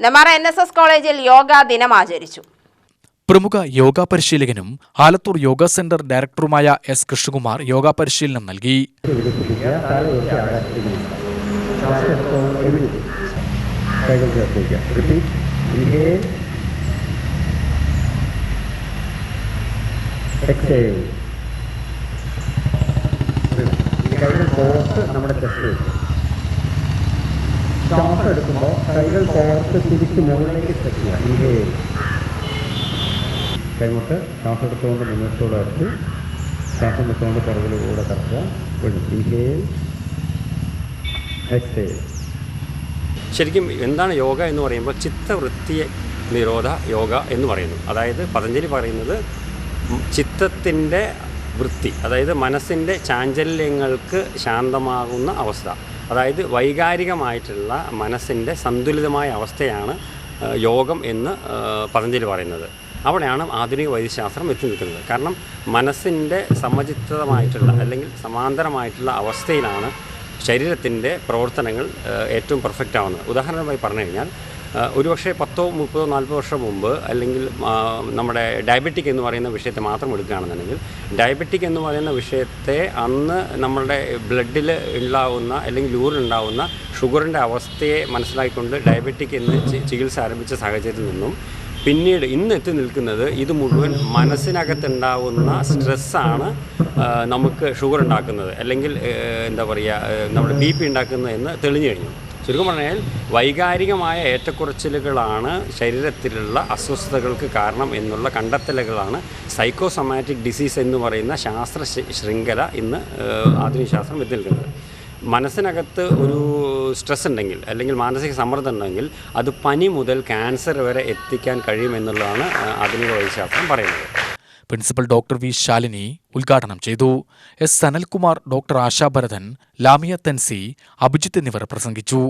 നെമാറ N S S കോളേജിൽ യോഗാ ദിനം ആചരിച്ചു. പ്രമുഖ യോഗാ പരിശീലകനും ആലത്തൂർ യോഗ സെന്റർ ഡയറക്ടറുമായ എസ് കൃഷ്ണകുമാർ യോഗാ പരിശീലനം നൽകി. നമ്മുടെ കാലവർഷ ശ്വാസം എടുക്കുമ്പോൾ കൈകൾ ചേർത്ത് തിരിച്ച് മുകളിലേക്ക് സ്ട്രെച്ച് ചെയ്യാം ഇൻഹേൽ കൈമുട്ട് ശ്വാസം എടുത്തുകൊണ്ട് മുന്നോട്ടോടെ വരച്ച് ശ്വാസം വിട്ടുകൊണ്ട് പുറകിലൂടെ കറക്കുക. ഇൻഹേൽ. എക്സേൽ ശരിക്കും എന്താണ് യോഗ എന്ന് പറയുമ്പോൾ ചിത്തവൃത്തിയെ നിരോധ യോഗ എന്ന് പറയുന്നു. അതായത് പതഞ്ജലി പറയുന്നത് ചിത്തത്തിന്റെ വൃത്തി അതായത് മനസ്സിന്റെ ചാഞ്ചല്യങ്ങൾക്ക് ശാന്തമാകുന്ന അവസ്ഥ. അതായത് വൈകാരികമായിട്ടുള്ള മനസ്സിന്റെ സന്തുലിതമായ അവസ്ഥയാണ് യോഗം എന്ന് പതഞ്ജലി പറയുന്നത്. അവിടെയാണ് ആധുനിക വൈദ്യശാസ്ത്രം എത്തി നിൽക്കുന്നത്. കാരണം മനസ്സിന്റെ സമചിത്തമായിട്ടുള്ള അല്ലെങ്കിൽ സമാന്തരമായിട്ടുള്ള അവസ്ഥയിലാണ് ശരീരത്തിന്റെ പ്രവർത്തനങ്ങൾ ഏറ്റവും പെർഫെക്റ്റ് ആവുന്നത്. ഉദാഹരണമായി പറഞ്ഞു കഴിഞ്ഞാൽ ഒരുപക്ഷെ പത്തോ മുപ്പതോ നാൽപ്പതോ വർഷം മുമ്പ് അല്ലെങ്കിൽ നമ്മുടെ ഡയബറ്റിക് എന്ന് പറയുന്ന വിഷയത്തെ മാത്രം എടുക്കുകയാണെന്നുണ്ടെങ്കിൽ ഡയബറ്റിക് എന്ന് പറയുന്ന വിഷയത്തെ അന്ന് നമ്മളുടെ ബ്ലഡിൽ ഉണ്ടാവുന്ന അല്ലെങ്കിൽ ലൂറിലുണ്ടാവുന്ന ഷുഗറിന്റെ അവസ്ഥയെ മനസ്സിലാക്കിക്കൊണ്ട് ഡയബറ്റിക് എന്ന് ചികിത്സ ആരംഭിച്ച സാഹചര്യത്തിൽ നിന്നും പിന്നീട് ഇന്ന് എത്തി നിൽക്കുന്നത് ഇത് മുഴുവൻ മനസ്സിനകത്തുണ്ടാവുന്ന സ്ട്രെസ്സാണ് നമുക്ക് ഷുഗർ ഉണ്ടാക്കുന്നത് അല്ലെങ്കിൽ എന്താ പറയുക നമ്മുടെ ബി പി ഉണ്ടാക്കുന്നത് എന്ന് തെളിഞ്ഞു കഴിഞ്ഞു. ചുരുക്കം പറഞ്ഞാൽ വൈകാരികമായ ഏറ്റക്കുറച്ചിലുകളാണ് ശരീരത്തിലുള്ള അസ്വസ്ഥതകൾക്ക് കാരണം എന്നുള്ള കണ്ടെത്തലുകളാണ് സൈക്കോസൊമാറ്റിക് ഡിസീസ് എന്ന് പറയുന്ന ശാസ്ത്ര ശൃംഖല ഇന്ന് ആധുനിക ശാസ്ത്രം എത്തി നിൽക്കുന്നത് മനസ്സിനകത്ത് ഒരു സ്ട്രെസ് ഉണ്ടെങ്കിൽ അല്ലെങ്കിൽ മാനസിക സമ്മർദ്ദം ഉണ്ടെങ്കിൽ അത് പനി മുതൽ ക്യാൻസർ വരെ എത്തിക്കാൻ കഴിയുമെന്നുള്ളതാണ് ആധുനിക വൈദ്യശാസ്ത്രം പറയുന്നത്. പ്രിൻസിപ്പൽ ഡോക്ടർ വി ശാലിനി ഉദ്ഘാടനം ചെയ്തു. എസ് സനൽകുമാർ ഡോക്ടർ ആശാഭരതൻ ലാമിയ തൻസി അഭിജിത്ത് എന്നിവർ പ്രസംഗിച്ചു.